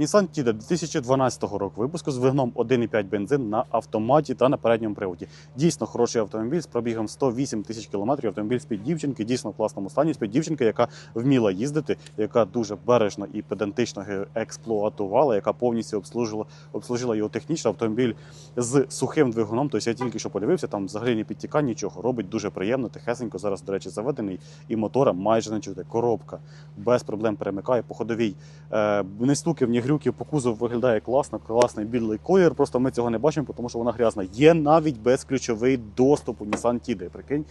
Nissan Tiida 2012 року випуску з двигуном 1,5 бензин на автоматі та на передньому приводі. Дійсно хороший автомобіль з пробігом 108 тисяч кілометрів. Автомобіль з-під дівчинки, дійсно в класному стані. З-під дівчинки, яка вміла їздити, яка дуже бережно і педантично експлуатувала, яка повністю обслужила, обслужила його технічно. Автомобіль з сухим двигуном. Тобто я тільки що подивився, там взагалі не підтікає нічого. Робить дуже приємно, тихесенько. Зараз, до речі, заведений, і мотора майже не чути. Коробка без проблем перемикає по ходовій. Е, не стуків, ні грюків, по кузову виглядає класно, класний білий колір. Просто ми цього не бачимо, тому що вона грязна. Є навіть безключовий доступ у Nissan Tiida, прикинь.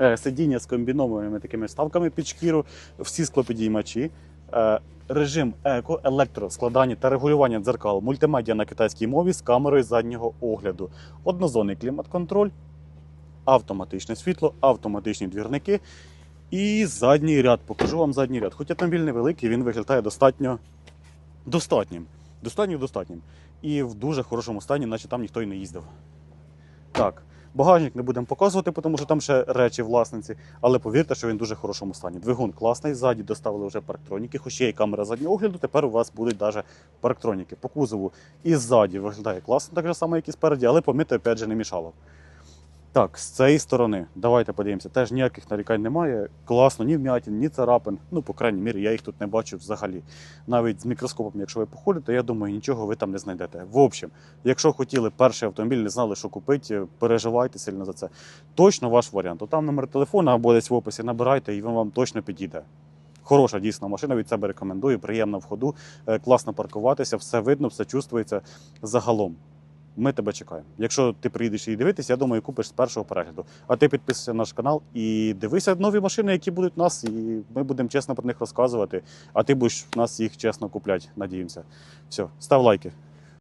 Е, сидіння з комбінованими такими вставками під шкіру, всі склопідіймачі. Е, Режим еко, електроскладання та регулювання дзеркал, мультимедіа на китайській мові з камерою заднього огляду, однозонний клімат-контроль, автоматичне світло, автоматичні двірники і задній ряд. Покажу вам задній ряд. Хоч автомобіль невеликий, він виглядає достатньо достатнім. Достатньо достатнім. І в дуже хорошому стані, наче там ніхто й не їздив. Так, багажник не будемо показувати, тому що там ще речі власниці, але повірте, що він в дуже хорошому стані. Двигун класний, ззаді доставили вже парктроніки, хоч є і камера заднього огляду, тепер у вас будуть навіть парктроніки. По кузову і ззаді виглядає класно, так же само, як і спереді, але помити опять же не мішало. Так, з цієї сторони, давайте подивимося. Теж ніяких нарікань немає. Класно, ні вмятин, ні царапин. Ну, по крайній мірі, я їх тут не бачу взагалі. Навіть з мікроскопом, якщо ви походите, я думаю, нічого ви там не знайдете. В общем, якщо хотіли перший автомобіль, не знали, що купити, переживайте сильно за це. Точно ваш варіант. То там номер телефона або десь в описі набирайте, і він вам точно підійде. Хороша дійсно машина, від себе рекомендую, приємна в ходу, е, класно паркуватися, все видно, все чувствується загалом. Ми тебе чекаємо. Якщо ти приїдеш її дивитися, я думаю, купиш з першого перегляду. А ти підписуйся на наш канал і дивися нові машини, які будуть у нас, і ми будемо чесно про них розказувати. А ти будеш в нас їх чесно купляти, надіємося. Все, став лайки.